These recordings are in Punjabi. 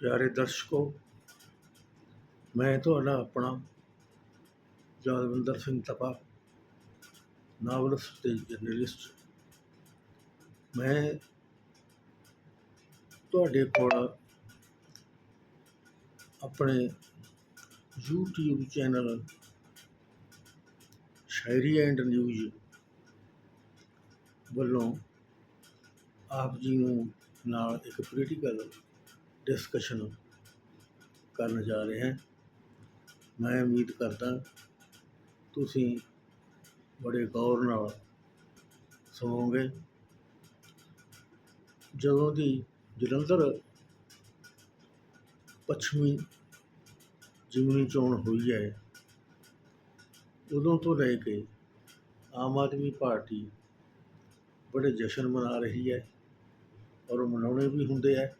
ਪਿਆਰੇ ਦਰਸ਼ਕੋ, ਮੈਂ ਤੁਹਾਡਾ ਆਪਣਾ ਯਾਦਵਿੰਦਰ ਸਿੰਘ ਤਪਾ ਨਾਵਲਿਸਟ ਤੇ ਜਰਨਲਿਸਟ। ਮੈਂ ਤੁਹਾਡੇ ਕੋਲ ਆਪਣੇ YouTube channel Shayari and news ਵੱਲੋਂ ਆਪ ਜੀ ਨੂੰ ਨਾਲ ਇੱਕ ਪੋਲੀਟੀਕਲ ਡਿਸਕਸ਼ਨ ਕਰਨ ਜਾ ਰਿਹਾ ਮੈਂ ਉਮੀਦ ਕਰਦਾ ਤੁਸੀਂ ਬੜੇ ਗੌਰ ਨਾਲ ਸੁਣੋਗੇ। ਜਦੋਂ ਦੀ ਜਲੰਧਰ ਪੱਛਮੀ ਜਿਮਨੀ ਚੋਣ ਹੋਈ ਹੈ, ਉਦੋਂ ਤੋਂ ਲੈ ਕੇ ਆਮ ਆਦਮੀ ਪਾਰਟੀ ਬੜੇ ਜਸ਼ਨ ਮਨਾ ਰਹੀ ਹੈ ਔਰ ਮਨਾਉਣੇ ਵੀ ਹੁੰਦੇ ਹੈ।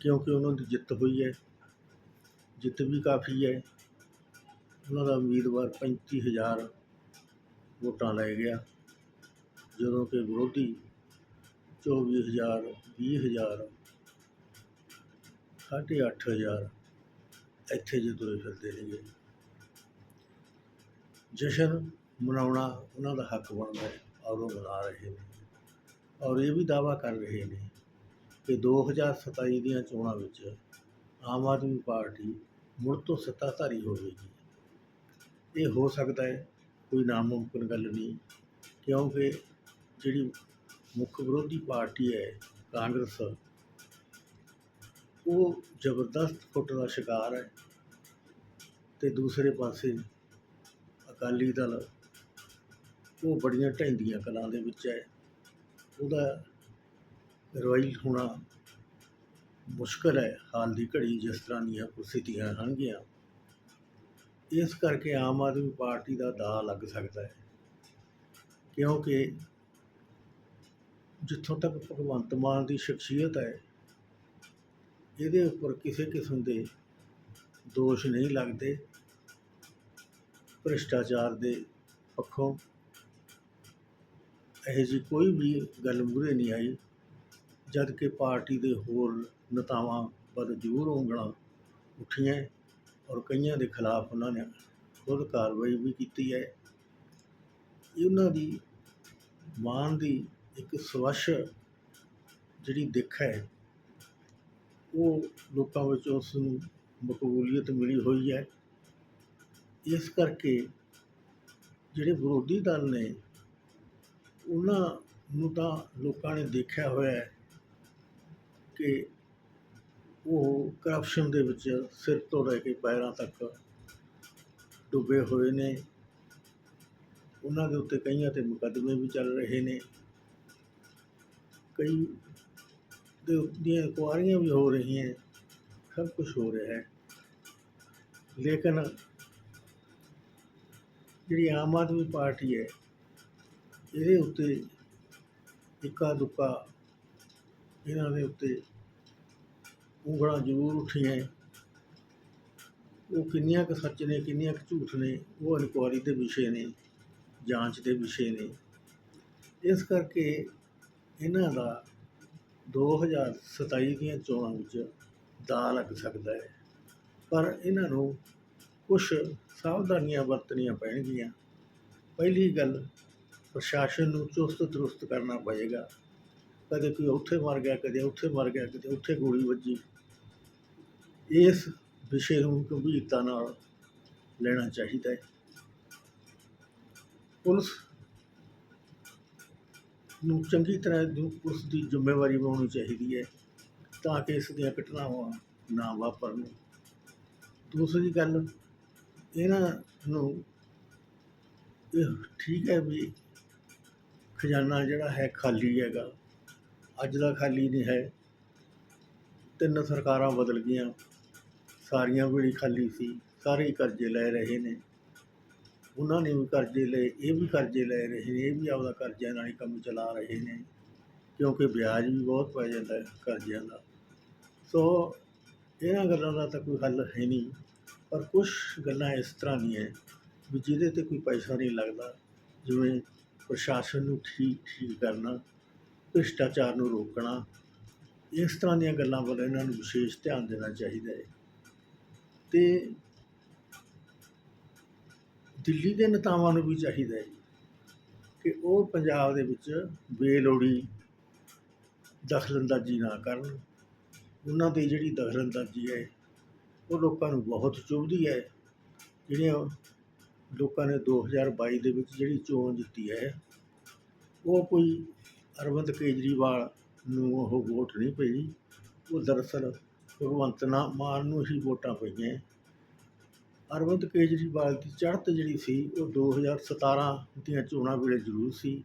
ਕਿਉਂਕਿ ਉਹਨਾਂ ਦੀ ਜਿੱਤ ਹੋਈ ਹੈ। ਜਿੱਤ ਵੀ ਕਾਫੀ ਹੈ। ਉਹਨਾਂ ਦਾ ਉਮੀਦਵਾਰ ਪੈਂਤੀ ਹਜ਼ਾਰ ਵੋਟਾਂ ਲੈ ਗਿਆ। ਜਦੋਂ ਕਿ ਵਿਰੋਧੀ ਚੌਵੀ ਹਜ਼ਾਰ, ਵੀਹ ਹਜ਼ਾਰ, ਸਾਢੇ ਅੱਠ ਹਜ਼ਾਰ ਇੱਥੇ ਜੇ ਤੁਰੇ ਫਿਰਦੇ ਨੇਗੇ ਜਸ਼ਨ ਮਨਾਉਣਾ ਉਹਨਾਂ ਦਾ ਹੱਕ ਬਣਦਾ ਹੈ। ਔਰ ਉਹ ਮਨਾ ਰਹੇ ਨੇ। ਔਰ ਇਹ ਵੀ ਦਾਅਵਾ ਕਰ ਰਹੇ ਨੇ ਕਿ 2027 ਦੀਆਂ ਚੋਣਾਂ ਵਿੱਚ ਆਮ ਆਦਮੀ ਪਾਰਟੀ ਮੁੜ ਤੋਂ ਸੱਤਾਧਾਰੀ ਹੋਵੇਗੀ ਇਹ ਹੋ ਸਕਦਾ ਹੈ, ਕੋਈ ਨਾਮੁਮਕਿਨ ਗੱਲ ਨਹੀਂ, ਕਿਉਂਕਿ ਜਿਹੜੀ ਮੁੱਖ ਵਿਰੋਧੀ ਪਾਰਟੀ ਹੈ ਕਾਂਗਰਸ, ਉਹ ਜ਼ਬਰਦਸਤ ਫੁੱਟ ਦਾ ਸ਼ਿਕਾਰ ਹੈ ਤੇ ਦੂਸਰੇ ਪਾਸੇ ਅਕਾਲੀ ਦਲ ਉਹ ਬੜੀਆਂ ਢੈਂਦੀਆਂ ਕਲਾਂ ਦੇ ਵਿੱਚ ਹੈ। ਉਹਦਾ ਰਵਾਈ ਹੋਣਾ ਮੁਸ਼ਕਲ ਹੈ, ਹਾਲ ਦੀ ਘੜੀ ਜਿਸ ਤਰ੍ਹਾਂ ਦੀਆਂ ਸਥਿਤੀਆਂ ਹਨਗੀਆਂ ਇਸ ਕਰਕੇ ਆਮ ਆਦਮੀ ਪਾਰਟੀ ਦਾ ਦਾ ਲੱਗ ਸਕਦਾ ਹੈ। ਕਿਉਂਕਿ ਜਿੱਥੋਂ ਤੱਕ ਭਗਵੰਤ ਮਾਨ ਦੀ ਸ਼ਖਸੀਅਤ ਹੈ, ਇਹਦੇ ਉੱਪਰ ਕਿਸੇ ਕਿਸਮ ਦੇ ਦੋਸ਼ ਨਹੀਂ ਲੱਗਦੇ। ਭ੍ਰਿਸ਼ਟਾਚਾਰ ਦੇ ਪੱਖੋਂ ਇਹੋ ਜਿਹੀ ਕੋਈ ਵੀ ਗੱਲ ਮੂਹਰੇ ਨਹੀਂ ਆਈ। ਜਦ ਕਿ ਪਾਰਟੀ ਦੇ ਹੋਰ ਨੇਤਾਵਾਂ ਵੱਲ ਜ਼ਰੂਰ ਉਂਗਲਾਂ ਉੱਠੀਆਂ ਔਰ ਕਈਆਂ ਦੇ ਖਿਲਾਫ ਉਹਨਾਂ ਨੇ ਖੁਦ ਕਾਰਵਾਈ ਵੀ ਕੀਤੀ ਹੈ। ਇਹਨਾਂ ਦੀ ਮਾਨ ਦੀ ਇੱਕ ਸਵੱਛ ਜਿਹੜੀ ਦਿੱਖ ਹੈ, ਉਹ ਲੋਕਾਂ ਵਿੱਚ ਉਸ ਨੂੰ ਮਕਬੂਲੀਅਤ ਮਿਲੀ ਹੋਈ ਹੈ। ਇਸ ਕਰਕੇ ਜਿਹੜੇ ਵਿਰੋਧੀ ਦਲ ਨੇ, ਉਹਨਾਂ ਨੂੰ ਤਾਂ ਲੋਕਾਂ ਨੇ ਦੇਖਿਆ ਹੋਇਆ ਹੈ ਕਿ ਉਹ ਕਰਪਸ਼ਨ ਦੇ ਵਿੱਚ ਸਿਰ ਤੋਂ ਲੈ ਕੇ ਪੈਰਾਂ ਤੱਕ ਡੁੱਬੇ ਹੋਏ ਨੇ। ਉਹਨਾਂ ਦੇ ਉੱਤੇ ਕਈਆਂ ਤੇ ਮੁਕੱਦਮੇ ਵੀ ਚੱਲ ਰਹੇ ਨੇ। ਕਈ ਦੇ ਦੀਆਂ ਇਨਕੁਆਰੀਆਂ ਵੀ ਹੋ ਰਹੀਆਂ ਸਭ ਕੁਝ ਹੋ ਰਿਹਾ ਹੈ। ਲੇਕਿਨ ਜਿਹੜੀ ਆਮ ਆਦਮੀ ਪਾਰਟੀ ਹੈ, ਇਹਦੇ ਉੱਤੇ ਇੱਕਾ ਦੁੱਕਾ ਇਹਨਾਂ ਦੇ ਉੱਤੇ ਉਂਗਲਾਂ ਜ਼ਰੂਰ ਉੱਠੀਆਂ ਉਹ ਕਿੰਨੀਆਂ ਕੁ ਸੱਚ ਨੇ, ਕਿੰਨੀਆਂ ਕੁ ਝੂਠ ਨੇ, ਉਹ ਇਨਕੁਆਰੀ ਦੇ ਵਿਸ਼ੇ ਨੇ, ਜਾਂਚ ਦੇ ਵਿਸ਼ੇ ਨੇ। ਇਸ ਕਰਕੇ ਇਹਨਾਂ ਦਾ 2027 ਦੀਆਂ ਚੋਣਾਂ ਵਿੱਚ ਦਾ ਲੱਗ ਸਕਦਾ ਹੈ ਪਰ ਇਹਨਾਂ ਨੂੰ ਕੁਝ ਸਾਵਧਾਨੀਆਂ ਵਰਤਣੀਆਂ ਪੈਣਗੀਆਂ। ਪਹਿਲੀ ਗੱਲ, ਪ੍ਰਸ਼ਾਸਨ ਨੂੰ ਚੁਸਤ ਦਰੁਸਤ ਕਰਨਾ ਪਏਗਾ। ਕਦੇ ਕੋਈ ਉੱਥੇ ਮਰ ਗਿਆ, ਕਦੇ ਉੱਥੇ ਮਰ ਗਿਆ, ਕਦੇ ਉੱਥੇ ਗੋਲੀ ਵੱਜੀ। ਇਸ ਵਿਸ਼ੇ ਨੂੰ ਗੰਭੀਰਤਾ ਨਾਲ ਲੈਣਾ ਚਾਹੀਦਾ ਹੈ। ਪੁਲਿਸ ਨੂੰ ਚੰਗੀ ਤਰ੍ਹਾਂ ਦੀ ਪੁਲਿਸ ਦੀ ਜ਼ਿੰਮੇਵਾਰੀ ਬਣਾਉਣੀ ਚਾਹੀਦੀ ਹੈ, ਤਾਂ ਕਿ ਇਸ ਦੀਆਂ ਘਟਨਾਵਾਂ ਨਾ ਵਾਪਰਨ। ਦੂਸਰੀ ਗੱਲ, ਇਹਨਾਂ ਨੂੰ ਇਹ ਠੀਕ ਹੈ ਵੀ ਖਜ਼ਾਨਾ ਜਿਹੜਾ ਹੈ ਖਾਲੀ ਹੈਗਾ। ਅੱਜ ਦਾ ਖਾਲੀ ਨਹੀਂ ਹੈ। ਤਿੰਨ ਸਰਕਾਰਾਂ ਬਦਲ ਗਈਆਂ। ਸਾਰੀਆਂ ਵੇਲੇ ਖਾਲੀ ਸੀ। ਸਾਰੇ ਕਰਜ਼ੇ ਲੈ ਰਹੇ ਨੇ। ਉਹਨਾਂ ਨੇ ਵੀ ਕਰਜ਼ੇ ਲਏ, ਇਹ ਵੀ ਕਰਜ਼ੇ ਲੈ ਰਹੇ ਨੇ। ਇਹ ਵੀ ਆਪਦਾ ਕਰਜ਼ਿਆਂ ਨਾਲ ਹੀ ਕੰਮ ਚਲਾ ਰਹੇ ਨੇ। ਕਿਉਂਕਿ ਵਿਆਜ ਵੀ ਬਹੁਤ ਪੈ ਜਾਂਦਾ ਕਰਜ਼ਿਆਂ ਦਾ। ਸੋ ਇਹਨਾਂ ਗੱਲਾਂ ਦਾ ਤਾਂ ਕੋਈ ਹੱਲ ਹੈ ਨਹੀਂ। ਪਰ ਕੁਝ ਗੱਲਾਂ ਇਸ ਤਰ੍ਹਾਂ ਦੀਆਂ ਵੀ ਜਿਹਦੇ 'ਤੇ ਕੋਈ ਪੈਸਾ ਨਹੀਂ ਲੱਗਦਾ। ਜਿਵੇਂ ਪ੍ਰਸ਼ਾਸਨ ਨੂੰ ਠੀਕ ਠੀਕ ਕਰਨਾ। ਭ੍ਰਿਸ਼ਟਾਚਾਰ ਨੂੰ ਰੋਕਣਾ, ਇਸ ਤਰ੍ਹਾਂ ਦੀਆਂ ਗੱਲਾਂ ਵੱਲ ਇਹਨਾਂ ਨੂੰ ਵਿਸ਼ੇਸ਼ ਧਿਆਨ ਦੇਣਾ ਚਾਹੀਦਾ ਹੈ। ਤੇ ਦਿੱਲੀ ਦੇ ਨੇਤਾਵਾਂ ਨੂੰ ਵੀ ਚਾਹੀਦਾ ਹੈ ਕਿ ਉਹ ਪੰਜਾਬ ਦੇ ਵਿੱਚ ਬੇਲੋੜੀ, ਦਖਲਅੰਦਾਜ਼ੀ ਨਾ ਕਰਨ। ਉਹਨਾਂ ਦੀ ਜਿਹੜੀ ਦਖਲਅੰਦਾਜ਼ੀ ਹੈ, ਉਹ ਲੋਕਾਂ ਨੂੰ ਬਹੁਤ ਚੁਭਦੀ ਹੈ। ਜਿਹੜੀਆਂ ਲੋਕਾਂ ਨੇ 2022 ਦੇ ਵਿੱਚ ਜਿਹੜੀ ਚੋਣ ਜਿੱਤੀ ਹੈ, ਉਹ ਕੋਈ ਅਰਵਿੰਦ ਕੇਜਰੀਵਾਲ ਨੂੰ ਉਹ ਵੋਟ ਨਹੀਂ ਪਈ। ਉਹ ਦਰਅਸਲ ਭਗਵੰਤ ਨਾ ਮਾਨ ਨੂੰ ਹੀ ਵੋਟਾਂ ਪਈਆਂ। ਅਰਵਿੰਦ ਕੇਜਰੀਵਾਲ ਦੀ ਚੜ੍ਹਤ ਜਿਹੜੀ ਸੀ, ਉਹ 2017 ਦੀਆਂ ਚੋਣਾਂ ਵੇਲੇ ਜ਼ਰੂਰ ਸੀ।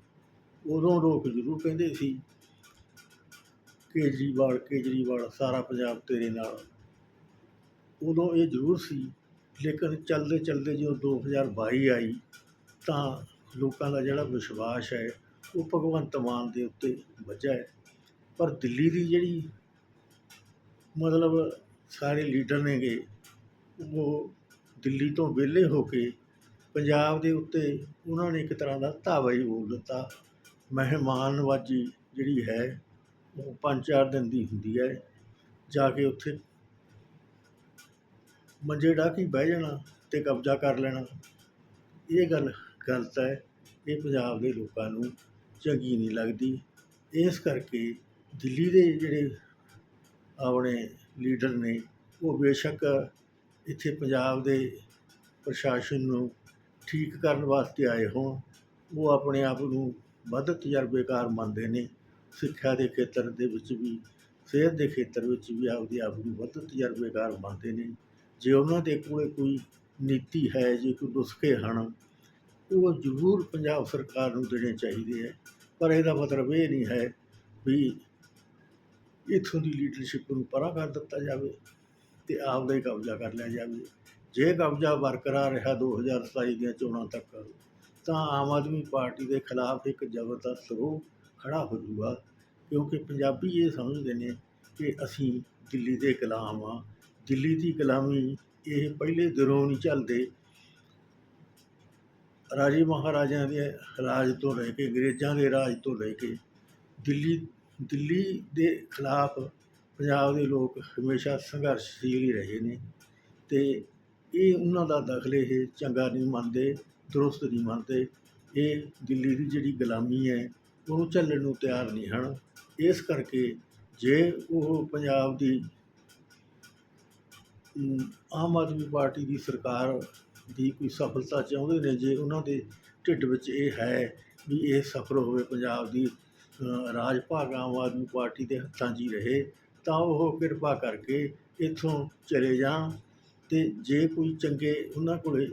ਉਦੋਂ ਲੋਕ ਜ਼ਰੂਰ ਕਹਿੰਦੇ ਸੀ, ਕੇਜਰੀਵਾਲ ਕੇਜਰੀਵਾਲ, ਸਾਰਾ ਪੰਜਾਬ ਤੇਰੇ ਨਾਲ। ਉਦੋਂ ਇਹ ਜ਼ਰੂਰ ਸੀ, ਲੇਕਿਨ ਚੱਲਦੇ ਚੱਲਦੇ ਜਦੋਂ 2022 ਆਈ, ਤਾਂ ਲੋਕਾਂ ਦਾ ਜਿਹੜਾ ਵਿਸ਼ਵਾਸ ਹੈ ਉਹ ਭਗਵੰਤ ਮਾਨ ਦੇ ਉੱਤੇ ਵੱਜਾ ਹੈ। ਪਰ ਦਿੱਲੀ ਦੀ ਜਿਹੜੀ ਮਤਲਬ ਸਾਰੇ ਲੀਡਰ ਨੇਗੇ, ਉਹ ਦਿੱਲੀ ਤੋਂ ਵਿਹਲੇ ਹੋ ਕੇ ਪੰਜਾਬ ਦੇ ਉੱਤੇ ਉਹਨਾਂ ਨੇ ਇੱਕ ਤਰ੍ਹਾਂ ਦਾ ਧਾਵਾ ਹੀ ਬੋਲ ਦਿੱਤਾ। ਮਹਿਮਾਨਵਾਜੀ ਜਿਹੜੀ ਹੈ, ਉਹ ਪੰਜ ਚਾਰ ਦਿਨ ਦੀ ਹੁੰਦੀ ਹੈ। ਜਾ ਕੇ ਉੱਥੇ ਮੰਜੇ ਢਾਹ ਕੇ ਬਹਿ ਜਾਣਾ ਤੇ ਕਬਜ਼ਾ ਕਰ ਲੈਣਾ। ਇਹ ਗੱਲ ਗਲਤ ਹੈ। ਇਹ ਪੰਜਾਬ ਦੇ ਲੋਕਾਂ ਨੂੰ ਚੰਗੀ ਨਹੀਂ ਲੱਗਦੀ। ਇਸ ਕਰਕੇ ਦਿੱਲੀ ਦੇ ਜਿਹੜੇ ਆਪਣੇ ਲੀਡਰ ਨੇ, ਉਹ ਬੇਸ਼ੱਕ ਇੱਥੇ ਪੰਜਾਬ ਦੇ ਪ੍ਰਸ਼ਾਸਨ ਨੂੰ ਠੀਕ ਕਰਨ ਵਾਸਤੇ ਆਏ ਹੋਣ। ਉਹ ਆਪਣੇ ਆਪ ਨੂੰ ਵੱਧ ਤਜਰਬੇਕਾਰ ਮੰਨਦੇ ਨੇ। ਸਿੱਖਿਆ ਦੇ ਖੇਤਰ ਦੇ ਵਿੱਚ ਵੀ, ਸਿਹਤ ਦੇ ਖੇਤਰ ਵਿੱਚ ਵੀ ਆਪਦੀ ਆਪ ਨੂੰ ਵੱਧ ਤਜਰਬੇਕਾਰ ਮੰਨਦੇ ਨੇ। ਜੇ ਉਹਨਾਂ ਦੇ ਕੋਲੇ ਕੋਈ ਨੀਤੀ ਹੈ, ਜੇ ਕੋਈ ਨੁਸਖੇ ਹਨ ਉਹ ਜ਼ਰੂਰ ਪੰਜਾਬ ਸਰਕਾਰ ਨੂੰ ਦੇਣੇ ਚਾਹੀਦੇ ਹੈ ਪਰ ਇਹਦਾ ਮਤਲਬ ਇਹ ਨਹੀਂ ਹੈ ਵੀ ਇੱਥੋਂ ਦੀ ਲੀਡਰਸ਼ਿਪ ਨੂੰ ਪਰਾਂ ਕਰ ਦਿੱਤਾ ਜਾਵੇ ਤੇ ਆਪਦਾ ਹੀ ਕਬਜ਼ਾ ਕਰ ਲਿਆ ਜਾਵੇ। ਜੇ ਕਬਜ਼ਾ ਬਰਕਰਾਰ ਰਿਹਾ 2027 ਦੀਆਂ ਚੋਣਾਂ ਤੱਕ, ਤਾਂ ਆਮ ਆਦਮੀ ਪਾਰਟੀ ਦੇ ਖਿਲਾਫ ਇੱਕ ਜ਼ਬਰਦਸਤ ਰੋਹ ਖੜਾ ਹੋ ਜਾਊਗਾ। ਕਿਉਂਕਿ ਪੰਜਾਬੀ ਇਹ ਸਮਝਦੇ ਨੇ ਕਿ ਅਸੀਂ ਦਿੱਲੀ ਦੇ ਗੁਲਾਮ ਆ ਦਿੱਲੀ ਦੀ ਗੁਲਾਮੀ ਇਹ ਪਹਿਲੇ ਦਿਨੋਂ ਨਹੀਂ ਚੱਲਦੇ। ਰਾਜੇ ਮਹਾਰਾਜਿਆਂ ਦੇ ਰਾਜ ਤੋਂ ਲੈ ਕੇ, ਅੰਗਰੇਜ਼ਾਂ ਦੇ ਰਾਜ ਤੋਂ ਲੈ ਕੇ, ਦਿੱਲੀ ਦਿੱਲੀ ਦੇ ਖਿਲਾਫ ਪੰਜਾਬ ਦੇ ਲੋਕ ਹਮੇਸ਼ਾ ਸੰਘਰਸ਼ਸ਼ੀਲ ਹੀ ਰਹੇ ਨੇ ਅਤੇ ਇਹ ਉਹਨਾਂ ਦਾ ਦਖਲ ਇਹ ਚੰਗਾ ਨਹੀਂ ਮੰਨਦੇ, ਦਰੁਸਤ ਨਹੀਂ ਮੰਨਦੇ। ਇਹ ਦਿੱਲੀ ਦੀ ਜਿਹੜੀ ਗੁਲਾਮੀ ਹੈ, ਉਹਨੂੰ ਝੱਲਣ ਨੂੰ ਤਿਆਰ ਨਹੀਂ ਹਨ। ਇਸ ਕਰਕੇ ਜੇ ਉਹ ਪੰਜਾਬ ਦੀ ਆਮ ਆਦਮੀ ਪਾਰਟੀ ਦੀ ਸਰਕਾਰ ਦੀ ਕੋਈ ਸਫਲਤਾ ਚਾਹੁੰਦੇ ਨੇ, ਜੇ ਉਹਨਾਂ ਦੇ ਢਿੱਡ ਵਿੱਚ ਇਹ ਹੈ ਵੀ ਇਹ ਸਫਲ ਹੋਵੇ, ਪੰਜਾਬ ਦੀ ਰਾਜ ਭਾਗ ਆਮ ਆਦਮੀ ਪਾਰਟੀ ਦੇ ਹੱਥਾਂ 'ਚ ਹੀ ਰਹੇ, ਤਾਂ ਉਹ ਕਿਰਪਾ ਕਰਕੇ ਇੱਥੋਂ ਚਲੇ ਜਾਣ ਅਤੇ ਜੇ ਕੋਈ ਚੰਗੇ ਉਹਨਾਂ ਕੋਲ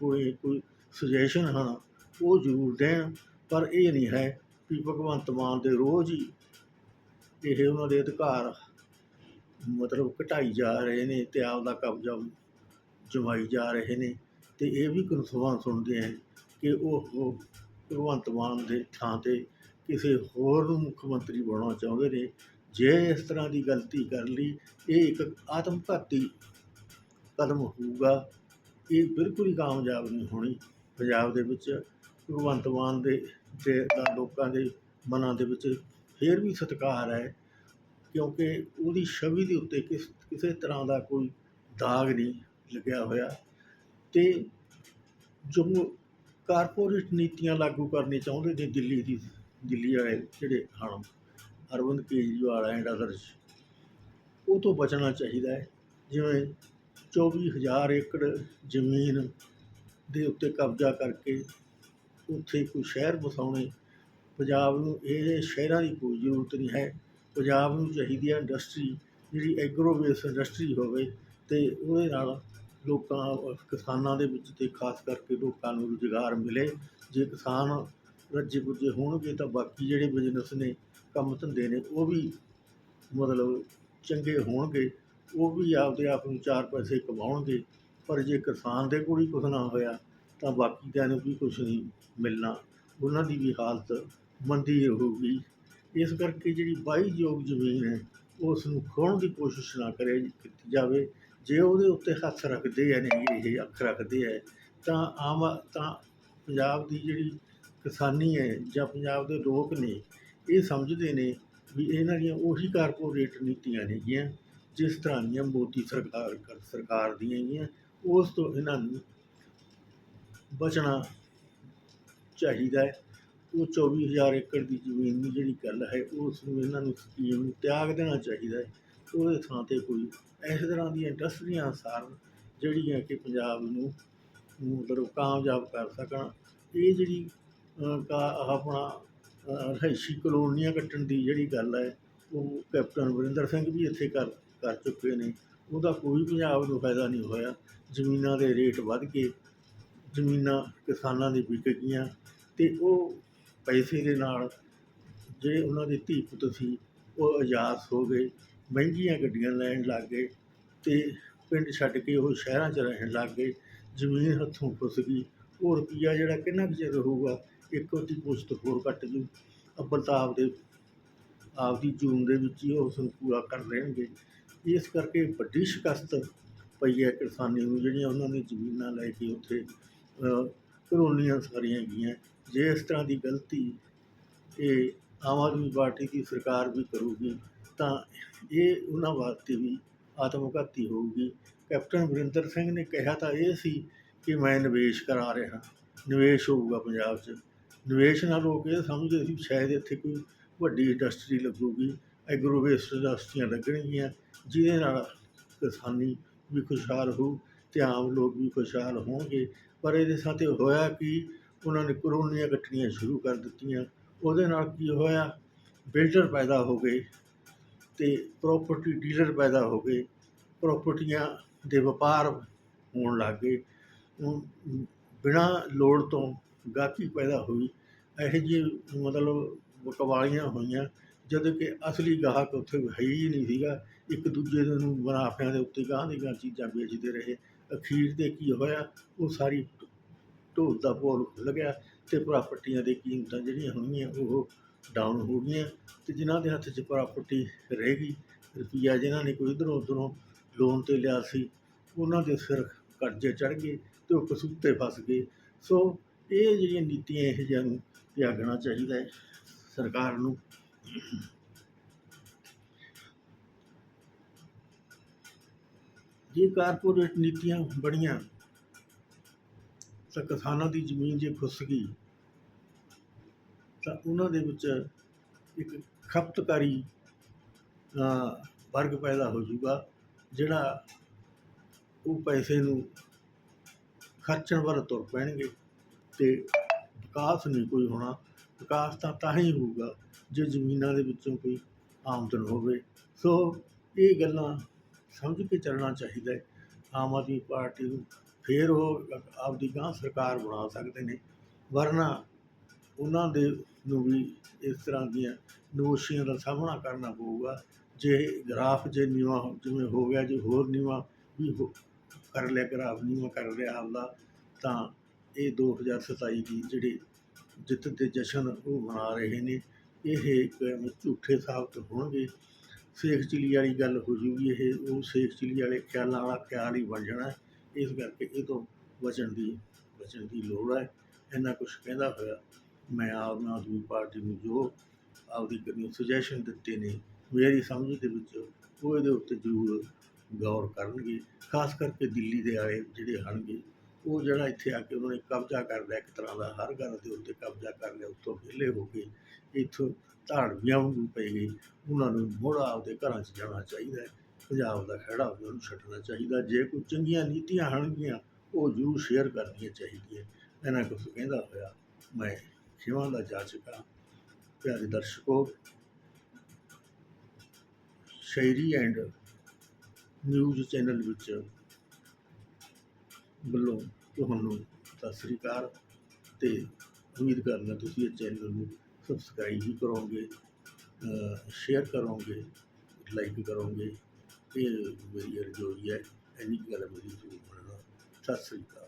ਕੋਈ ਕੋਈ ਸੁਜੈਸ਼ਨ ਹਨ, ਉਹ ਜ਼ਰੂਰ ਦੇਣ, ਪਰ ਇਹ ਨਹੀਂ ਹੈ ਵੀ ਭਗਵੰਤ ਮਾਨ ਦੇ ਰੋਜ਼ ਹੀ ਇਹ ਉਹਨਾਂ ਦੇ ਅਧਿਕਾਰ ਮਤਲਬ ਘਟਾਈ ਜਾ ਰਹੇ ਨੇ ਅਤੇ ਆਪਦਾ ਕਬਜ਼ਾ ਚਵਾਈ ਜਾ ਰਹੇ ਨੇ ਅਤੇ ਇਹ ਵੀ ਕਨਸਵਾਂ ਸੁਣਦੇ ਹੈ ਕਿ ਉਹ ਉਹ ਭਗਵੰਤ ਮਾਨ ਦੇ ਥਾਂ ਤੇ ਕਿਸੇ ਹੋਰ ਨੂੰ ਮੁੱਖ ਮੰਤਰੀ ਬਣਾਉਣਾ ਚਾਹੁੰਦੇ ਨੇ। ਜੇ ਇਸ ਤਰ੍ਹਾਂ ਦੀ ਗਲਤੀ ਕਰ ਲਈ, ਇਹ ਇੱਕ ਆਤਮਘਾਤੀ ਕਦਮ ਹੋਊਗਾ। ਇਹ ਬਿਲਕੁਲ ਹੀ ਕਾਮਯਾਬ ਨਹੀਂ ਹੋਣੀ। ਪੰਜਾਬ ਦੇ ਵਿੱਚ ਭਗਵੰਤ ਮਾਨ ਦੇ ਦੇ ਦਾ ਲੋਕਾਂ ਦੇ ਮਨਾਂ ਦੇ ਵਿੱਚ ਫੇਰ ਵੀ ਸਤਿਕਾਰ ਹੈ, ਕਿਉਂਕਿ ਉਹਦੀ ਛਵੀ ਦੇ ਉੱਤੇ ਕਿਸ, ਕਿਸੇ ਤਰ੍ਹਾਂ ਦਾ ਕੋਈ ਦਾਗ ਨਹੀਂ। ਲੱਗਿਆ ਹੋਇਆ। ਤੇ ਜੋ ਕਾਰਪੋਰੇਟ ਨੀਤੀਆਂ ਲਾਗੂ ਕਰਨੀ ਚਾਹੁੰਦੇ ਨੇ ਦਿੱਲੀ ਦੀ, ਦਿੱਲੀ ਵਾਲੇ ਜਿਹੜੇ ਹਨ ਅਰਵਿੰਦ ਕੇਜਰੀਵਾਲ ਐਂਡ ਅਦਰਸ ਉਹ ਤੋਂ ਬਚਣਾ ਚਾਹੀਦਾ ਹੈ। ਜਿਵੇਂ 24000 ਏਕੜ ਜ਼ਮੀਨ ਦੇ ਉੱਤੇ ਕਬਜ਼ਾ ਕਰਕੇ ਉੱਥੇ ਕੋਈ ਸ਼ਹਿਰ ਵਸਾਉਣੇ, ਪੰਜਾਬ ਨੂੰ ਇਹ ਸ਼ਹਿਰਾਂ ਦੀ ਕੋਈ ਜ਼ਰੂਰਤ ਨਹੀਂ ਹੈ। ਪੰਜਾਬ ਨੂੰ ਚਾਹੀਦੀ ਹੈ ਇੰਡਸਟਰੀ ਜਿਹੜੀ ਐਗਰੋ ਬੇਸ ਇੰਡਸਟਰੀ ਹੋਵੇ ਤੇ ਉਹਦੇ ਨਾਲ ਲੋਕਾਂ, ਕਿਸਾਨਾਂ ਦੇ ਵਿੱਚ ਤੇ ਖਾਸ ਕਰਕੇ ਲੋਕਾਂ ਨੂੰ ਰੁਜ਼ਗਾਰ ਮਿਲੇ। ਜੇ ਕਿਸਾਨ ਰੱਜੇ ਪੁੱਜੇ ਹੋਣਗੇ ਤਾਂ ਬਾਕੀ ਜਿਹੜੇ ਬਿਜ਼ਨਸ ਨੇ, ਕੰਮ ਧੰਦੇ ਨੇ, ਉਹ ਵੀ ਮਤਲਬ ਚੰਗੇ ਹੋਣਗੇ। ਉਹ ਵੀ ਆਪਦੇ ਆਪ ਨੂੰ ਚਾਰ ਪੈਸੇ ਕਮਾਉਣਗੇ। ਪਰ ਜੇ ਕਿਸਾਨ ਦੇ ਕੋਲ ਹੀ ਕੁਛ ਨਾ ਹੋਇਆ, ਤਾਂ ਬਾਕੀ ਦਿਆਂ ਨੂੰ ਵੀ ਕੁਛ ਨਹੀਂ ਮਿਲਣਾ। ਉਹਨਾਂ ਦੀ ਵੀ ਹਾਲਤ ਮੰਦੀ ਰਹੂਗੀ। ਇਸ ਕਰਕੇ ਜਿਹੜੀ ਵਾਹੀਯੋਗ ਜ਼ਮੀਨ ਹੈ, ਉਸ ਨੂੰ ਖੋਹਣ ਦੀ ਕੋਸ਼ਿਸ਼ ਨਾ ਕਰੇ, ਕੀਤੀ ਜਾਵੇ। ਜੇ ਉਹਦੇ ਉੱਤੇ ਹੱਥ ਰੱਖਦੇ ਆ ਨਹੀਂ ਇਹ ਅੱਖ ਰੱਖਦੇ ਆ, ਤਾਂ ਆਮ ਤਾਂ ਪੰਜਾਬ ਦੀ ਜਿਹੜੀ ਕਿਸਾਨੀ ਹੈ ਜਾਂ ਪੰਜਾਬ ਦੇ ਲੋਕ ਨੇ ਇਹ ਸਮਝਦੇ ਨੇ ਵੀ ਇਹਨਾਂ ਦੀਆਂ ਉਹੀ ਕਾਰਪੋਰੇਟ ਨੀਤੀਆਂ ਨੇਗੀਆਂ, ਜਿਸ ਤਰ੍ਹਾਂ ਦੀਆਂ ਮੋਦੀ ਸਰਕਾਰ ਸਰਕਾਰ ਦੀਆਂ ਹੈਗੀਆਂ, ਉਸ ਤੋਂ ਇਹਨਾਂ ਨੂੰ ਬਚਣਾ ਚਾਹੀਦਾ ਹੈ। ਉਹ 24000 ਏਕੜ ਦੀ ਜ਼ਮੀਨ ਦੀ ਜਿਹੜੀ ਗੱਲ ਹੈ, ਉਸ ਨੂੰ ਇਹਨਾਂ ਨੂੰ ਸਕੀਮ ਨੂੰ ਤਿਆਗ ਦੇਣਾ ਚਾਹੀਦਾ ਹੈ। ਉਹਦੇ ਥਾਂ ਤੇ ਕੋਈ ਇਸ ਤਰ੍ਹਾਂ ਦੀਆਂ ਇੰਡਸਟਰੀਆਂ ਸਾਰਨ ਜਿਹੜੀਆਂ ਕਿ ਪੰਜਾਬ ਨੂੰ ਮਤਲਬ ਕਾਮਯਾਬ ਕਰ ਸਕਣ, ਇਹ ਜਿਹੜੀ ਕਾ- ਆਪਣਾ ਰਿਹਾਇਸ਼ੀ ਕਲੋਨੀਆਂ ਕੱਟਣ ਦੀ ਜਿਹੜੀ ਗੱਲ ਹੈ, ਉਹ ਕੈਪਟਨ ਅਮਰਿੰਦਰ ਸਿੰਘ ਵੀ ਇੱਥੇ ਕਰ ਕਰ ਚੁੱਕੇ ਨੇ। ਉਹਦਾ ਕੋਈ ਪੰਜਾਬ ਨੂੰ ਫਾਇਦਾ ਨਹੀਂ ਹੋਇਆ। ਜ਼ਮੀਨਾਂ ਦੇ ਰੇਟ ਵੱਧ ਗਏ। ਜ਼ਮੀਨਾਂ ਕਿਸਾਨਾਂ ਦੀ ਵਿਕ ਗਈਆਂ। ਅਤੇ ਉਹ ਪੈਸੇ ਦੇ ਨਾਲ, ਜਿਹੜੇ ਉਹਨਾਂ ਦੇ ਧੀ ਪੁੱਤ ਸੀ, ਉਹ ਆਜ਼ਾਦ ਹੋ ਗਏ। ਮਹਿੰਗੀਆਂ ਗੱਡੀਆਂ ਲੈਣ ਲੱਗ ਗਏ ਅਤੇ ਪਿੰਡ ਛੱਡ ਕੇ ਉਹ ਸ਼ਹਿਰਾਂ 'ਚ ਰਹਿਣ ਲੱਗ ਗਏ ਜ਼ਮੀਨ ਹੱਥੋਂ ਫੁੱਸ ਗਈ। ਉਹ ਰੁਪਈਆ ਜਿਹੜਾ ਕਿੰਨਾ ਕੁ ਚਿਰ ਰਹੂਗਾ ਇੱਕ ਉਹਦੀ ਪੁਸ਼ਤ ਹੋਰ ਕੱਟ ਜੂ। ਅੱਬਲ ਤਾਂ ਆਪਦੇ ਆਪਦੀ ਜੂਨ ਦੇ ਵਿੱਚ ਹੀ ਉਹ ਉਸ ਨੂੰ ਪੂਰਾ ਕਰ ਲੈਣਗੇ। ਇਸ ਕਰਕੇ ਵੱਡੀ ਸ਼ਿਕਸਤ ਪਈ ਹੈ ਕਿਸਾਨੀ ਨੂੰ ਜਿਹੜੀਆਂ ਉਹਨਾਂ ਨੇ ਜ਼ਮੀਨਾਂ ਲੈ ਕੇ ਉੱਥੇ ਅਹ, ਕਲੋਨੀਆਂ ਸਾਰੀਆਂ ਗਈਆਂ। ਜੇ ਇਸ ਤਰ੍ਹਾਂ ਦੀ ਗਲਤੀ ਇਹ ਆਮ ਆਦਮੀ ਪਾਰਟੀ ਦੀ ਸਰਕਾਰ ਵੀ ਕਰੂਗੀ ਤਾਂ ਇਹ ਉਹਨਾਂ ਵਾਸਤੇ ਵੀ ਆਤਮਘਾਤੀ ਹੋਊਗੀ। ਕੈਪਟਨ ਅਮਰਿੰਦਰ ਸਿੰਘ ਨੇ ਕਿਹਾ ਤਾਂ ਇਹ ਸੀ ਕਿ ਮੈਂ ਨਿਵੇਸ਼ ਕਰਾ ਰਿਹਾ, ਨਿਵੇਸ਼ ਹੋਊਗਾ ਪੰਜਾਬ 'ਚ। ਨਿਵੇਸ਼ ਨਾਲ ਲੋਕ ਇਹ ਸਮਝਦੇ ਸੀ, ਸ਼ਾਇਦ ਇੱਥੇ ਕੋਈ ਵੱਡੀ ਇੰਡਸਟਰੀ ਲੱਗੂਗੀ, ਐਗਰੋਵੇਸਟ ਇੰਡਸਟਰੀਆਂ ਲੱਗਣਗੀਆਂ, ਜਿਹਦੇ ਨਾਲ ਕਿਸਾਨੀ ਵੀ ਖੁਸ਼ਹਾਲ ਹੋਊ ਅਤੇ ਆਮ ਲੋਕ ਵੀ ਖੁਸ਼ਹਾਲ ਹੋਣਗੇ। ਪਰ ਇਹਦੇ ਸਾਥ ਹੋਇਆ ਕਿ ਉਹਨਾਂ ਨੇ ਕਰੋਨੀਆਂ ਕੱਟਣੀਆਂ ਸ਼ੁਰੂ ਕਰ ਦਿੱਤੀਆਂ। ਉਹਦੇ ਨਾਲ ਕੀ ਹੋਇਆ? ਬਿਲਡਰ ਪੈਦਾ ਹੋ ਗਏ। ਅਤੇ ਪ੍ਰੋਪਰਟੀ ਡੀਲਰ ਪੈਦਾ ਹੋ ਗਏ ਪ੍ਰੋਪਰਟੀਆਂ ਦੇ ਵਪਾਰ ਹੋਣ ਲੱਗ ਗਏ। ਬਿਨਾਂ ਲੋੜ ਤੋਂ ਗਾਹਕੀ ਪੈਦਾ ਹੋਈ, ਇਹੋ ਜਿਹੀ ਮਤਲਬ ਕਵਾਲੀਆਂ ਹੋਈਆਂ, ਜਦੋਂ ਕਿ ਅਸਲੀ ਗਾਹਕ ਉੱਥੇ ਹੈ ਹੀ ਨਹੀਂ ਸੀਗਾ। ਇੱਕ ਦੂਜੇ ਨੂੰ ਮੁਨਾਫਿਆਂ ਦੇ ਉੱਤੇ ਗਾਹ ਦੀ ਗਾਹ ਚੀਜ਼ਾਂ ਵੇਚਦੇ ਰਹੇ। ਅਖੀਰ ਤੇ ਕੀ ਹੋਇਆ, ਉਹ ਸਾਰੀ ਢੋਲ ਦਾ ਬੋਲ ਖੁੱਲ੍ਹ ਗਿਆ ਅਤੇ ਪ੍ਰਾਪਰਟੀਆਂ ਦੀ ਕੀਮਤਾਂ ਜਿਹੜੀਆਂ ਹੋਣਗੀਆਂ ਉਹ ਡਾਊਨ ਹੋ ਗਈਆਂ ਅਤੇ ਜਿਨ੍ਹਾਂ ਦੇ ਹੱਥ 'ਚ ਪ੍ਰਾਪਰਟੀ ਰਹਿ ਗਈ, ਰੁਪਈਆ ਜਿਨ੍ਹਾਂ ਨੇ ਕੋਈ ਇੱਧਰੋਂ ਉੱਧਰੋਂ ਲੋਨ 'ਤੇ ਲਿਆ ਸੀ, ਉਹਨਾਂ ਦੇ ਸਿਰ ਕਰਜ਼ੇ ਚੜ੍ਹ ਗਏ ਅਤੇ ਉਹ ਕਸੂਤੇ ਫਸ ਗਏ। ਸੋ ਇਹ ਜਿਹੜੀਆਂ ਨੀਤੀਆਂ ਇਹੋ ਜਿਹੀਆਂ ਨੂੰ ਤਿਆਗਣਾ ਚਾਹੀਦਾ ਹੈ ਸਰਕਾਰ ਨੂੰ। ਜੇ ਕਾਰਪੋਰੇਟ ਨੀਤੀਆਂ ਬਣੀਆਂ, ਤਾਂ ਕਿਸਾਨਾਂ ਦੀ ਜ਼ਮੀਨ ਜੇ ਖੁੱਸ ਗਈ ਤਾਂ ਉਹਨਾਂ ਦੇ ਵਿੱਚ ਇੱਕ ਖਪਤਕਾਰੀ ਵਰਗ ਪੈਦਾ ਹੋ ਜਾਊਗਾ, ਜਿਹੜਾ ਉਹ ਪੈਸੇ ਨੂੰ ਖਰਚਣ ਵੱਲ ਤੁਰ ਪੈਣਗੇ ਅਤੇ ਵਿਕਾਸ ਨਹੀਂ ਕੋਈ ਹੋਣਾ। ਵਿਕਾਸ ਤਾਂ ਤਾਂ ਹੀ ਹੋਊਗਾ ਜੇ ਜ਼ਮੀਨਾਂ ਦੇ ਵਿੱਚੋਂ ਕੋਈ ਆਮਦਨ ਹੋਵੇ। ਸੋ ਇਹ ਗੱਲਾਂ ਸਮਝ ਕੇ ਚੱਲਣਾ ਚਾਹੀਦਾ ਹੈ। ਆਮ ਆਦਮੀ ਪਾਰਟੀ ਨੂੰ ਫਿਰ ਉਹ ਆਪਦੀ ਗਾਂ ਸਰਕਾਰ ਬਣਾ ਸਕਦੇ ਨੇ। ਵਰਨਾ ਉਹਨਾਂ ਦੇ ਨੂੰ ਵੀ ਇਸ ਤਰ੍ਹਾਂ ਦੀਆਂ ਨੋਸ਼ੀਆਂ ਦਾ ਸਾਹਮਣਾ ਕਰਨਾ ਪਊਗਾ। ਜੇ ਗ੍ਰਾਫ ਜੇ ਨੀਵਾਂ ਜਿਵੇਂ ਹੋ ਗਿਆ, ਜੇ ਹੋਰ ਨੀਵਾਂ ਵੀ ਹੋ- ਕਰ ਲਿਆ, ਗ੍ਰਾਫ ਨੀਵਾਂ ਕਰ ਲਿਆ ਆਪਦਾ, ਤਾਂ ਇਹ 2027 ਦੀ ਜਿਹੜੇ ਜਿੱਤ ਦੇ ਜਸ਼ਨ ਉਹ ਮਨਾ ਰਹੇ ਨੇ। ਇਹ ਇੱਕ ਝੂਠੇ ਸਾਬਤ ਹੋਣਗੇ। ਸੇਖ ਚਿਲੀ ਵਾਲੀ ਗੱਲ ਹੋ ਜੂਗੀ ਇਹ, ਉਹ ਸੇਖ ਚਿਲੀ ਵਾਲੇ ਖਿਆਲਾਂ ਵਾਲਾ ਖਿਆਲ ਹੀ ਬਣ ਜਾਣਾ। ਇਸ ਕਰਕੇ ਇਹ ਤੋਂ ਬਚਣ ਦੀ ਬਚਣ ਦੀ ਲੋੜ ਹੈ। ਇੰਨਾ ਕੁਛ ਕਹਿੰਦਾ ਹੋਇਆ। ਮੈਂ ਆਮ ਆਦਮੀ ਪਾਰਟੀ ਨੂੰ ਜੋ ਆਪਦੀ ਕਰੀ ਸੁਜੈਸ਼ਨ ਦਿੱਤੇ ਨੇ, ਮੇਰੀ ਸਮਝ ਦੇ ਵਿੱਚ ਉਹ ਇਹਦੇ ਉੱਤੇ ਜ਼ਰੂਰ ਗੌਰ ਕਰਨਗੇ, ਖਾਸ ਕਰਕੇ ਦਿੱਲੀ ਦੇ ਆਏ ਜਿਹੜੇ ਹਨਗੇ, ਉਹ ਜਿਹੜਾ ਇੱਥੇ ਆ ਕੇ ਉਹਨਾਂ ਨੇ ਕਬਜ਼ਾ ਕਰ ਲਿਆ ਇੱਕ ਤਰ੍ਹਾਂ ਦਾ, ਹਰ ਗੱਲ ਦੇ ਉੱਤੇ ਕਬਜ਼ਾ ਕਰ ਲਿਆ ਉੱਥੋਂ ਵਿਹਲੇ ਹੋ ਕੇ ਇੱਥੋਂ ਧਾੜਵੀਆਂ ਵਾਂਗੂ ਪੈ ਗਏ, ਉਹਨਾਂ ਨੂੰ ਮੁੜ ਆਪਦੇ ਘਰਾਂ 'ਚ ਜਾਣਾ ਚਾਹੀਦਾ ਹੈ, ਪੰਜਾਬ ਦਾ ਖਹਿੜਾ ਉਹਨਾਂ ਨੂੰ ਛੱਡਣਾ ਚਾਹੀਦਾ, ਜੇ ਕੋਈ ਚੰਗੀਆਂ ਨੀਤੀਆਂ ਹਨਗੀਆਂ, ਉਹ ਜ਼ਰੂਰ ਸ਼ੇਅਰ ਕਰਨੀਆਂ ਚਾਹੀਦੀਆਂ, ਇਹਨਾਂ ਕੁਛ ਕਹਿੰਦਾ ਹੋਇਆ, ਮੈਂ ਖਿਮਾਂ ਦਾ ਜਾਚਕਾ ਪਿਆਰੇ ਦਰਸ਼ਕੋ, ਸ਼ਾਇਰੀ ਐਂਡ ਨਿਊਜ਼ ਚੈਨਲ ਵਿੱਚ ਵੱਲੋਂ ਤੁਹਾਨੂੰ ਸਤਿ ਸ੍ਰੀ ਅਕਾਲ ਤੇ ਉਮੀਦ ਕਰਦਾ ਤੁਸੀਂ ਇਹ ਚੈਨਲ ਨੂੰ ਸਬਸਕ੍ਰਾਈਬ ਵੀ ਕਰੋਗੇ ਸ਼ੇਅਰ ਕਰੋਗੇ ਲਾਈਕ ਕਰੋਗੇ। ਇਹ ਮੇਰੀ ਅਰਜ਼ੋਈ ਹੈ, ਇੰਨੀ ਕੁ ਗੱਲ ਮੇਰੀ ਜ਼ਰੂਰ ਬਣਨਾ। ਸਤਿ ਸ੍ਰੀ ਅਕਾਲ।